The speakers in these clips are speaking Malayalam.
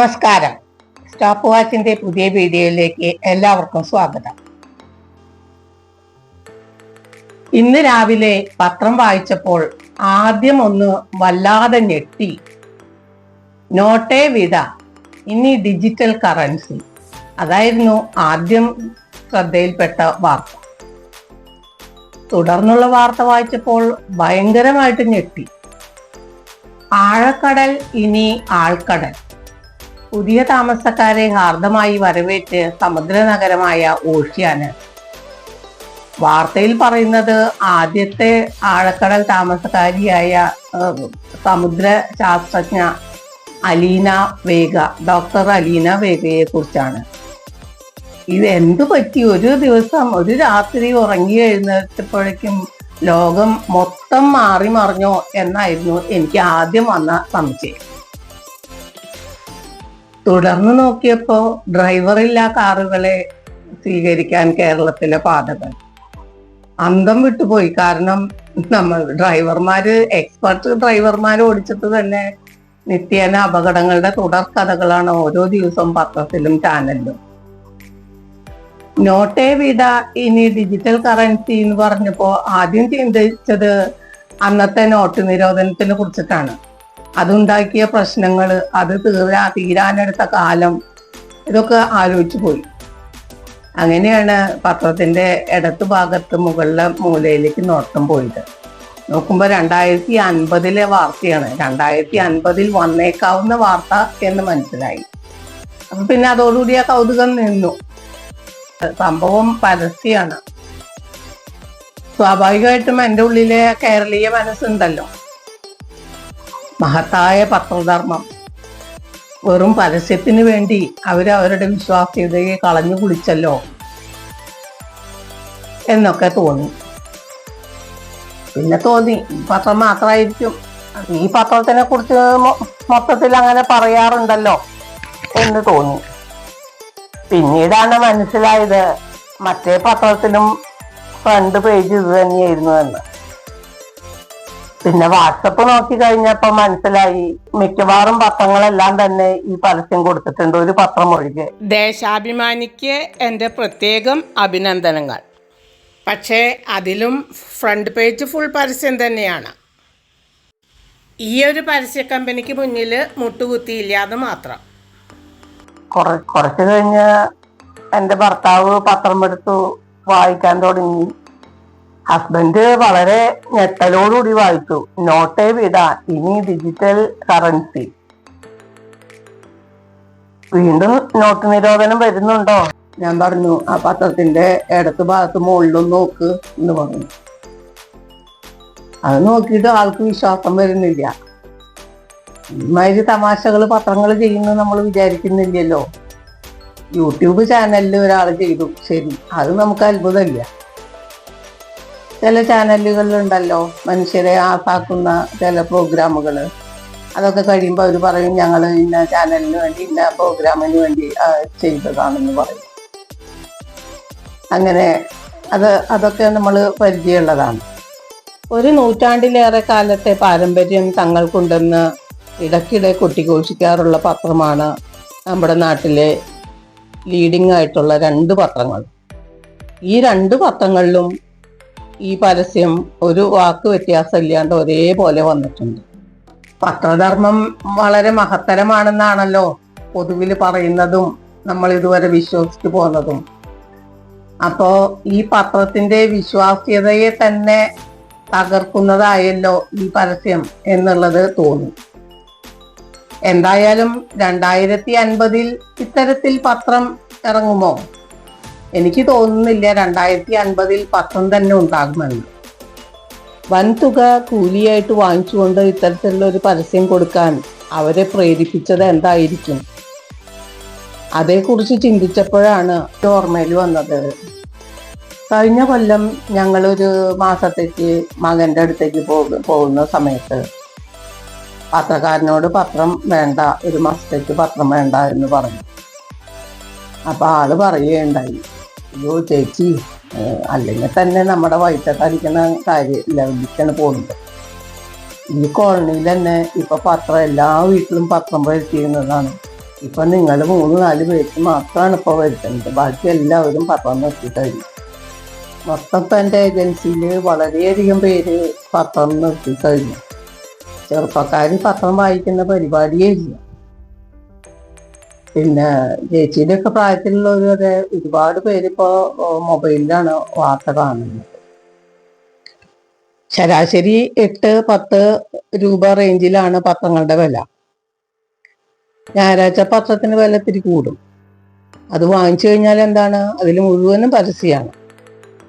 നമസ്കാരം. സ്റ്റോപ്പ് വാച്ചിന്റെ പുതിയ വീഡിയോയിലേക്ക് എല്ലാവർക്കും സ്വാഗതം. ഇന്ന് രാവിലെ പത്രം വായിച്ചപ്പോൾ ആദ്യം ഒന്ന് വല്ലാതെ ഞെട്ടി. നോട്ടേ വിത ഇനി ഡിജിറ്റൽ കറൻസി അതായിരുന്നു ആദ്യം ശ്രദ്ധയിൽപ്പെട്ട വാർത്ത. തുടർന്നുള്ള വാർത്ത വായിച്ചപ്പോൾ ഭയങ്കരമായിട്ട് ഞെട്ടി. ആഴക്കടൽ ഇനി ആൾക്കടൽ. പുതിയ താമസക്കാരെ ഹാർദമായി വരവേറ്റ് സമുദ്ര നഗരമായ ഓഷ്യാന്. വാർത്തയിൽ പറയുന്നത് ആദ്യത്തെ ആഴക്കടൽ താമസക്കാരിയായ സമുദ്ര ശാസ്ത്രജ്ഞ അലീന വേഗ ഡോക്ടർ അലീന വേഗയെ കുറിച്ചാണ്. ഇത് എന്തു പറ്റി? ഒരു ദിവസം ഒരു രാത്രി ഉറങ്ങി എഴുന്നേറ്റപ്പോഴേക്കും ലോകം മൊത്തം മാറി മറിഞ്ഞോ എന്നായിരുന്നു എനിക്ക് ആദ്യം വന്ന സംശയം. തുടർന്ന് നോക്കിയപ്പോ ഡ്രൈവറില്ലാ കാറുകളെ സ്വീകരിക്കാൻ കേരളത്തിലെ പാതകൾ. അന്തം വിട്ടുപോയി. കാരണം നമ്മൾ ഡ്രൈവർമാര് എക്സ്പെർട്ട് ഡ്രൈവർമാർ ഓടിച്ചിട്ട് തന്നെ നിത്യേന അപകടങ്ങളുടെ തുടർ കഥകളാണ് ഓരോ ദിവസവും പത്രത്തിലും ചാനലിലും. നോട്ടേ വിട ഇനി ഡിജിറ്റൽ കറൻസി എന്ന് പറഞ്ഞപ്പോ ആദ്യം ചിന്തിച്ചത് അന്നത്തെ നോട്ട് നിരോധനത്തിനെ കുറിച്ചിട്ടാണ്. അതുണ്ടാക്കിയ പ്രശ്നങ്ങൾ അത് തീരാ തീരാനെടുത്ത കാലം ഇതൊക്കെ ആലോചിച്ചു പോയി. അങ്ങനെയാണ് പത്രത്തിന്റെ ഇടത്തു ഭാഗത്ത് മുകളിലെ മൂലയിലേക്ക് നോട്ടം പോയത്. നോക്കുമ്പോൾ രണ്ടായിരത്തി അൻപതിലെ വാർത്തയാണ്. രണ്ടായിരത്തി അൻപതിൽ വന്നേക്കാവുന്ന വാർത്ത എന്ന് മനസ്സിലായി. അപ്പൊ പിന്നെ അതോടുകൂടി ആ കൗതുകം നിന്നു. സംഭവം പരസ്യമാണ് സ്വാഭാവികമായിട്ടും എന്റെ ഉള്ളിലെ കേരളീയ മനസ്സുണ്ടല്ലോ. മഹത്തായ പത്രധർമ്മം. വെറും പരസ്യത്തിന് വേണ്ടി അവരവരുടെ വിശ്വാസ്യതയെ കളഞ്ഞു കുളിച്ചല്ലോ എന്നൊക്കെ തോന്നി. പിന്നെ തോന്നി പത്രം മാത്രമായിരിക്കും. ഈ പത്രത്തിനെ കുറിച്ച് മൊത്തത്തിൽ അങ്ങനെ പറയാറുണ്ടല്ലോ എന്ന് തോന്നി. പിന്നീടാണ് മനസ്സിലായത് മറ്റേ പത്രത്തിലും ഫ്രണ്ട് പേജ് ഇത് തന്നെയായിരുന്നു എന്ന്. പിന്നെ വാട്സപ്പ് നോക്കി കഴിഞ്ഞപ്പോ മനസ്സിലായി. മിക്കവാറും പത്രങ്ങളെല്ലാം തന്നെ ഈ പരസ്യം കൊടുത്തിട്ടുണ്ട് ഒരു പത്രം ഒഴികെ ദേശാഭിമാനിക്ക് എന്റെ പ്രത്യേകം അഭിനന്ദനങ്ങൾ. പക്ഷേ അതിലും ഫ്രണ്ട് പേജ് ഫുൾ പരസ്യം തന്നെയാണ്. ഈ ഒരു പരസ്യ കമ്പനിക്ക് മുന്നിൽ മുട്ടുകുത്തിയില്ലാതെ മാത്രം. കുറ കുറച്ച് കഴിഞ്ഞ് എന്റെ ഭർത്താവ് പത്രം എടുത്തു വായിക്കാൻ തുടങ്ങി. ഹസ്ബൻഡ് വളരെ ഞെട്ടലോടുകൂടി വായിച്ചു. നോട്ടേ വിട. ഇനി ഡിജിറ്റൽ കറൻസി വീണ്ടും നോട്ട് നിരോധനം വരുന്നുണ്ടോ? ഞാൻ പറഞ്ഞു ആ പത്രത്തിന്റെ ഇടത്ത് ഭാഗത്ത് മുകളിലും നോക്ക് എന്ന് പറഞ്ഞു. അത് നോക്കിയിട്ട് ആൾക്ക് വിശ്വാസം വരുന്നില്ല. ഇമാതിരി തമാശകൾ പത്രങ്ങൾ ചെയ്യുന്നത് നമ്മൾ വിചാരിക്കുന്നില്ലല്ലോ. യൂട്യൂബ് ചാനലിൽ ഒരാൾ ചെയ്തു. ശരി അത് നമുക്ക് അത്ഭുതമില്ല. ചില ചാനലുകളിലുണ്ടല്ലോ മനുഷ്യരെ ആസാക്കുന്ന ചില പ്രോഗ്രാമുകൾ അതൊക്കെ കഴിയുമ്പോൾ അവർ പറയും ഞങ്ങൾ ഇന്ന ചാനലിന് വേണ്ടി ഇന്ന പ്രോഗ്രാമിന് വേണ്ടി ചെയ്തതാണെന്ന് പറയും. അങ്ങനെ അത് അതൊക്കെ നമ്മൾ പരിചയമുള്ളതാണ്. ഒരു നൂറ്റാണ്ടിലേറെ കാലത്തെ പാരമ്പര്യം തങ്ങൾക്കുണ്ടെന്ന് ഇടയ്ക്കിടെ കൊട്ടിഘോഷിക്കാറുള്ള പത്രമാണ് നമ്മുടെ നാട്ടിലെ ലീഡിംഗ് ആയിട്ടുള്ള രണ്ട് പത്രങ്ങൾ. ഈ രണ്ട് പത്രങ്ങളിലും ഈ പരസ്യം ഒരു വാക്ക് വ്യത്യാസമില്ലാണ്ട് ഒരേപോലെ വന്നിട്ടുണ്ട്. പത്രധർമ്മം വളരെ മഹത്തരമാണെന്നാണല്ലോ പൊതുവിൽ പറയുന്നതും നമ്മൾ ഇതുവരെ വിശ്വസിച്ചു പോന്നതും. അപ്പോ ഈ പത്രത്തിന്റെ വിശ്വാസ്യതയെ തന്നെ തകർക്കുന്നതായല്ലോ ഈ പരസ്യം എന്നുള്ളത് തോന്നി. എന്തായാലും രണ്ടായിരത്തി അൻപതിൽ ഇത്തരത്തിൽ പത്രം ഇറങ്ങുമോ? എനിക്ക് തോന്നുന്നില്ല രണ്ടായിരത്തി അൻപതിൽ പത്രം തന്നെ ഉണ്ടാകുമെന്ന്. വൻതുക കൂലിയായിട്ട് വാങ്ങിച്ചുകൊണ്ട് ഇത്തരത്തിലുള്ള ഒരു പരസ്യം കൊടുക്കാൻ അവരെ പ്രേരിപ്പിച്ചത് എന്തായിരിക്കും? അതേക്കുറിച്ച് ചിന്തിച്ചപ്പോഴാണ് ഓർമ്മയിൽ വന്നത്. കഴിഞ്ഞ കൊല്ലം ഞങ്ങളൊരു മാസത്തേക്ക് മകന്റെ അടുത്തേക്ക് പോകു- പോകുന്ന സമയത്ത് പത്രക്കാരനോട് പത്രം വേണ്ട ഒരു മാസത്തേക്ക് പത്രം വേണ്ട എന്ന് പറഞ്ഞു. അപ്പോൾ ആൾ പറയുകയുണ്ടായി. അയ്യോ ചേച്ചി. അല്ലെങ്കിൽ തന്നെ നമ്മുടെ വയറ്റത്തടിക്കുന്ന കാര്യം ലെവലിക്കാണ് പോകുന്നത്. ഈ കോളനിയിൽ തന്നെ ഇപ്പൊ പത്രം എല്ലാ വീട്ടിലും പത്രം വരുത്തിയിരുന്നതാണ്. ഇപ്പൊ നിങ്ങൾ മൂന്ന് നാല് പേർക്ക് മാത്രമാണ് ഇപ്പൊ വരുത്തുന്നത്. ബാക്കി എല്ലാവരും പത്രം നിർത്തി മൊത്തം തന്റെ ഏജൻസിയിൽ വളരെയധികം പേര് പത്രം നിർത്തി കഴിഞ്ഞു ചെറുപ്പക്കാർ പത്രം വായിക്കുന്ന പരിപാടിയേ ഇല്ല. പിന്നെ ചേച്ചിയുടെ ഒക്കെ പ്രായത്തിലുള്ളവർ അതെ ഒരുപാട് പേരിപ്പോ മൊബൈലിലാണ് വാർത്ത കാണുന്നത്. ശരാശരി എട്ട് പത്ത് രൂപ റേഞ്ചിലാണ് പത്രങ്ങളുടെ വില. ഞായറാഴ്ച പത്രത്തിന് വില ഇത്തിരി കൂടും. അത് വാങ്ങിച്ചു കഴിഞ്ഞാൽ എന്താണ്? അതിൽ മുഴുവനും പരസ്യമാണ്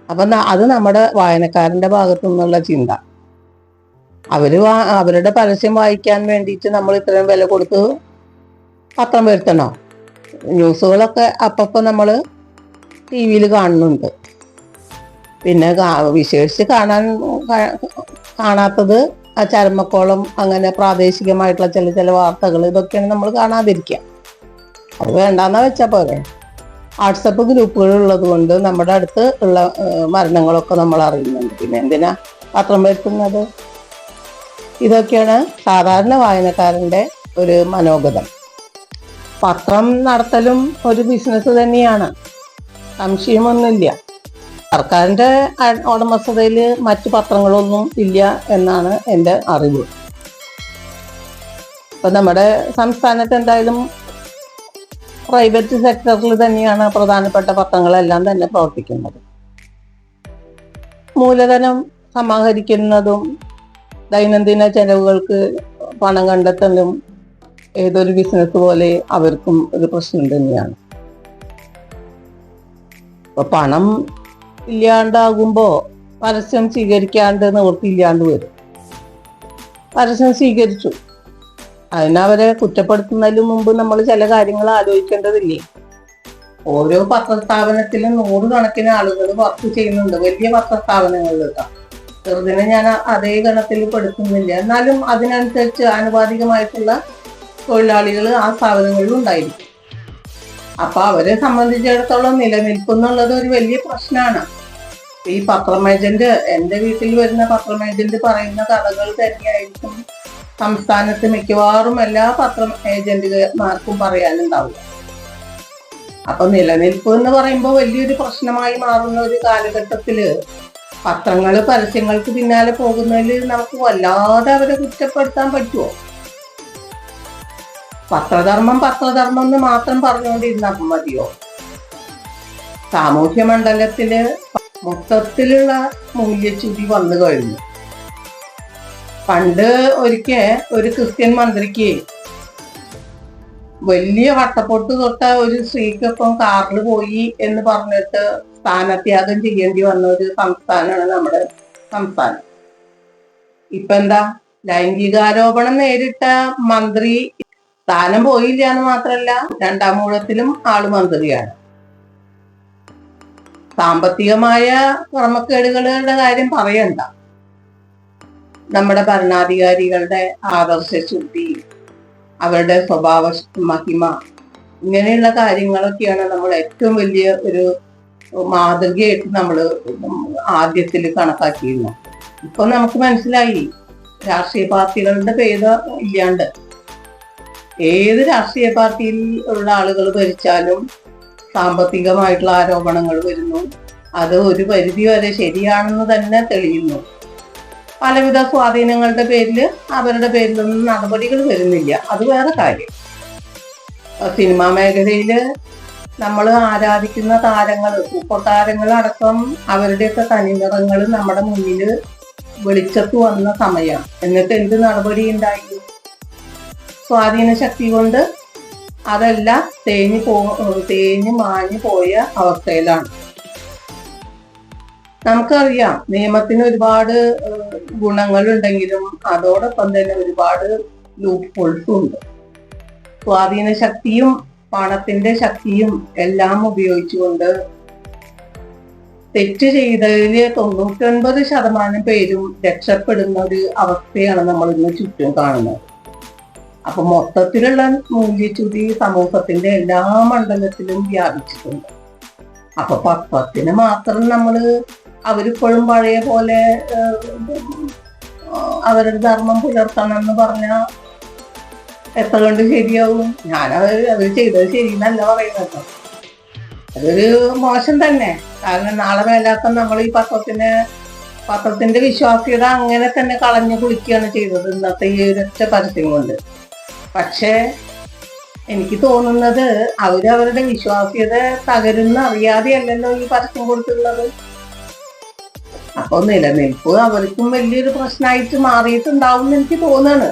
അപ്പം അത് നമ്മുടെ വായനക്കാരന്റെ ഭാഗത്തു നിന്നുള്ള ചിന്ത. അവർ അവരുടെ പരസ്യം വായിക്കാൻ വേണ്ടിയിട്ട് നമ്മൾ ഇത്രയും വില കൊടുത്ത് പത്രം വരുത്തണോ? ന്യൂസുകളൊക്കെ അപ്പപ്പോൾ നമ്മൾ ടി വിയിൽ കാണുന്നുണ്ട്. പിന്നെ വിശേഷിച്ച് കാണാൻ കാണാത്തത് ആ ചരമക്കോളം അങ്ങനെ പ്രാദേശികമായിട്ടുള്ള ചില ചില വാർത്തകൾ ഇതൊക്കെയാണ് നമ്മൾ കാണാതിരിക്കുക. അത് വേണ്ടാന്നാ വെച്ചാൽ പോരെ. വാട്സപ്പ് ഗ്രൂപ്പുകൾ ഉള്ളത് കൊണ്ട് നമ്മുടെ അടുത്ത് ഉള്ള മരണങ്ങളൊക്കെ നമ്മൾ അറിയുന്നുണ്ട്. പിന്നെ എന്തിനാ പത്രം വരുത്തുന്നത്? ഇതൊക്കെയാണ് സാധാരണ വായനക്കാരന്റെ ഒരു മനോഗതം. പത്രം നടത്തലും ഒരു ബിസിനസ് തന്നെയാണ്. സംശയമൊന്നുമില്ല. സർക്കാരിന്റെ ഉടമസ്ഥതയിൽ മറ്റു പത്രങ്ങളൊന്നും ഇല്ല എന്നാണ് എന്റെ അറിവ്. ഇപ്പം നമ്മുടെ സംസ്ഥാനത്ത് എന്തായാലും പ്രൈവറ്റ് സെക്ടറിൽ തന്നെയാണ് പ്രധാനപ്പെട്ട പത്രങ്ങളെല്ലാം തന്നെ പ്രവർത്തിക്കുന്നത്. മൂലധനം സമാഹരിക്കുന്നതും ദൈനംദിന ചെലവുകൾക്ക് പണം കണ്ടെത്തലും ഏതൊരു ബിസിനസ് പോലെ അവർക്കും ഒരു പ്രശ്നം തന്നെയാണ്. ഇപ്പൊ പണം ഇല്ലാണ്ടാകുമ്പോ പരസ്യം സ്വീകരിക്കാണ്ട് നിവൃത്തിയില്ലാണ്ട് വരും. പരസ്യം സ്വീകരിച്ചു. അതിനവരെ കുറ്റപ്പെടുത്തുന്നതിന് മുമ്പ് നമ്മൾ ചില കാര്യങ്ങൾ ആലോചിക്കേണ്ടതില്ലേ? ഓരോ പത്രസ്ഥാപനത്തിലും നൂറുകണക്കിന് ആളുകൾ വർക്ക് ചെയ്യുന്നുണ്ട്. വലിയ പത്രസ്ഥാപനങ്ങളിൽ കേട്ടോ. ചെറുതിനെ ഞാൻ അതേ ഗണത്തിൽ പെടുത്തുന്നില്ല. എന്നാലും അതിനനുസരിച്ച് ആനുപാതികമായിട്ടുള്ള തൊഴിലാളികൾ ആ സ്ഥാപനങ്ങളിൽ ഉണ്ടായിരിക്കും. അപ്പൊ അവരെ സംബന്ധിച്ചിടത്തോളം നിലനിൽപ്പ് എന്നുള്ളത് ഒരു വലിയ പ്രശ്നമാണ് ഈ പത്രം ഏജന്റ് വീട്ടിൽ വരുന്ന പത്രം ഏജന്റ് പറയുന്ന കഥകൾ തന്നെയായിരിക്കും സംസ്ഥാനത്ത് മിക്കവാറും എല്ലാ പത്രം ഏജന്റുമാർക്കും പറയാനുണ്ടാവുക. അപ്പൊ നിലനിൽപ്പ് എന്ന് പറയുമ്പോൾ വലിയൊരു പ്രശ്നമായി മാറുന്ന ഒരു കാലഘട്ടത്തിൽ പത്രങ്ങൾ പരസ്യങ്ങൾക്ക് പിന്നാലെ പോകുന്നതിൽ നമുക്ക് വല്ലാതെ അവരെ കുറ്റപ്പെടുത്താൻ പറ്റുമോ? പത്രധർമ്മം പത്രധർമ്മം എന്ന് മാത്രം പറഞ്ഞുകൊണ്ടിരുന്നാൽ മതിയോ? സാമൂഹ്യ മണ്ഡലത്തിൽ മൊത്തത്തിലുള്ള മൂല്യച്യുതി വന്നു കഴിഞ്ഞു. പണ്ട് ഒരിക്കൽ ഒരു ക്രിസ്ത്യൻ മന്ത്രിക്ക് വലിയ വട്ടപ്പൊട്ട് തൊട്ട ഒരു സ്ത്രീക്കൊപ്പം കാറിൽ പോയി എന്ന് പറഞ്ഞിട്ട് സ്ഥാനത്യാഗം ചെയ്യേണ്ടി വന്ന ഒരു സംസ്ഥാനമാണ് നമ്മുടെ സംസ്ഥാനം. ഇപ്പൊ എന്താ ലൈംഗികാരോപണം നേരിട്ട മന്ത്രി സ്ഥാനം പോയില്ല എന്ന് മാത്രല്ല രണ്ടാം മൂഴത്തിലും ആൾ മന്ത്രിയാണ് സാമ്പത്തികമായ ക്രമക്കേടുകളുടെ കാര്യം പറയണ്ട. നമ്മുടെ ഭരണാധികാരികളുടെ ആദർശ ശുദ്ധി അവരുടെ സ്വഭാവ മഹിമ ഇങ്ങനെയുള്ള കാര്യങ്ങളൊക്കെയാണ് നമ്മൾ ഏറ്റവും വലിയ ഒരു മാതൃകയായിട്ട് നമ്മൾ ആദ്യത്തിൽ കണക്കാക്കിയിരുന്നു ഇപ്പൊ നമുക്ക് മനസ്സിലായി രാഷ്ട്രീയ പാർട്ടികളുടെ പേര് ഇല്ലാണ്ട് ഏത് രാഷ്ട്രീയ പാർട്ടിയിൽ ഉള്ള ആളുകൾ ഭരിച്ചാലും സാമ്പത്തികമായിട്ടുള്ള ആരോപണങ്ങൾ വരുന്നു. അത് ഒരു പരിധി വരെ ശരിയാണെന്ന് തന്നെ തെളിയുന്നു. പലവിധ സ്വാധീനങ്ങളുടെ പേരിൽ അവരുടെ പേരിൽ നിന്നും നടപടികൾ വരുന്നില്ല. അത് വേറെ കാര്യം. സിനിമാ മേഖലയിൽ നമ്മൾ ആരാധിക്കുന്ന താരങ്ങൾ സൂപ്പർ താരങ്ങൾ അടക്കം അവരുടെയൊക്കെ തനിനിറങ്ങൾ നമ്മുടെ മുന്നിൽ വെളിച്ചത്ത് വന്ന സമയം എന്നിട്ട് എന്ത് നടപടി ഉണ്ടായി സ്വാധീന ശക്തി കൊണ്ട് അതെല്ലാം തേഞ്ഞു പോ തേഞ്ഞു മാഞ്ഞു പോയ അവസ്ഥയിലാണ്. നമുക്കറിയാം നിയമത്തിന് ഒരുപാട് ഗുണങ്ങളുണ്ടെങ്കിലും അതോടൊപ്പം തന്നെ ഒരുപാട് ലൂപ്പ് ഹോൾസും ഉണ്ട്. സ്വാധീന ശക്തിയും പണത്തിന്റെ ശക്തിയും എല്ലാം ഉപയോഗിച്ചുകൊണ്ട് തെറ്റ് ചെയ്തതിൽ തൊണ്ണൂറ്റൊൻപത് ശതമാനം പേരും രക്ഷപ്പെടുന്ന ഒരു അവസ്ഥയാണ് നമ്മൾ ഇന്ന് ചുറ്റും കാണുന്നത്. അപ്പൊ മൊത്തത്തിലുള്ള മൂല്യച്യുതി സമൂഹത്തിന്റെ എല്ലാ മണ്ഡലത്തിലും വ്യാപിച്ചിട്ടുണ്ട്. അപ്പൊ പത്രത്തിന് മാത്രം നമ്മൾ അവരിപ്പോഴും പഴയ പോലെ അവരുടെ ധർമ്മം പുലർത്തണം എന്ന് പറഞ്ഞ എത്ര കൊണ്ട് ശരിയാവും? ഞാൻ അവർ ചെയ്തത് ശരിയെന്നല്ല പറയുന്നത്. അതൊരു മോശം തന്നെ. കാരണം നാളെ മേലാത്ത നമ്മൾ ഈ പത്രത്തിന് പത്രത്തിന്റെ വിശ്വാസ്യത അങ്ങനെ തന്നെ കളഞ്ഞു കുളിക്കുകയാണ് ചെയ്തത് ഇന്നത്തെ ഈ ഒരൊറ്റ പരസ്യം കൊണ്ട്. പക്ഷേ എനിക്ക് തോന്നുന്നത് അവരവരുടെ വിശ്വാസ്യത തകരുന്ന അറിയാതെയല്ലല്ലോ ഈ പരസ്യം കൊടുത്തുള്ളത് അപ്പൊ നിലനിൽപ്പ് അവർക്കും വലിയൊരു പ്രശ്നമായിട്ട് മാറിയിട്ടുണ്ടാവും എന്ന് എനിക്ക് തോന്നാണ്.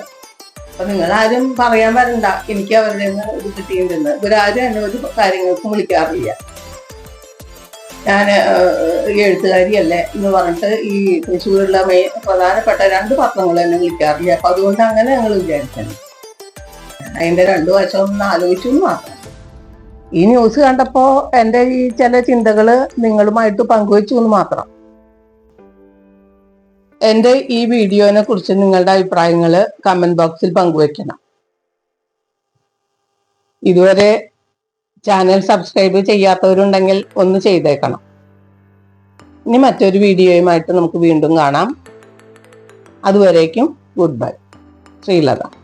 അപ്പൊ നിങ്ങൾ ആരും പറയാൻ വരണ്ട. എനിക്ക് അവരുടെ ഇത് കിട്ടിയിട്ടുണ്ട്. ഇവരാരും എന്നെ ഒരു കാര്യങ്ങൾക്കും വിളിക്കാറില്ല. ഞാൻ എഴുത്തുകാരിയല്ലേ എന്ന് പറഞ്ഞിട്ട് ഈ തൃശ്ശൂരുള്ള മെയിൻ പ്രധാനപ്പെട്ട രണ്ട് പത്രങ്ങൾ എന്നെ വിളിക്കാറില്ല. അപ്പൊ അതുകൊണ്ട് അങ്ങനെ ഞങ്ങൾ വിചാരിച്ചത് അതിന്റെ രണ്ടു വശം ഒന്ന് ആലോചിച്ചു മാത്രം. ഈ ന്യൂസ് കണ്ടപ്പോ എന്റെ ഈ ചില ചിന്തകൾ നിങ്ങളുമായിട്ട് പങ്കുവെച്ചു എന്ന് മാത്രം. എന്റെ ഈ വീഡിയോനെ കുറിച്ച് നിങ്ങളുടെ അഭിപ്രായങ്ങൾ കമന്റ് ബോക്സിൽ പങ്കുവെക്കണം. ഇതുവരെ ചാനൽ സബ്സ്ക്രൈബ് ചെയ്യാത്തവരുണ്ടെങ്കിൽ ഒന്ന് ചെയ്തേക്കണം. ഇനി മറ്റൊരു വീഡിയോയുമായിട്ട് നമുക്ക് വീണ്ടും കാണാം. അതുവരേക്കും ഗുഡ് ബൈ ശ്രീലത.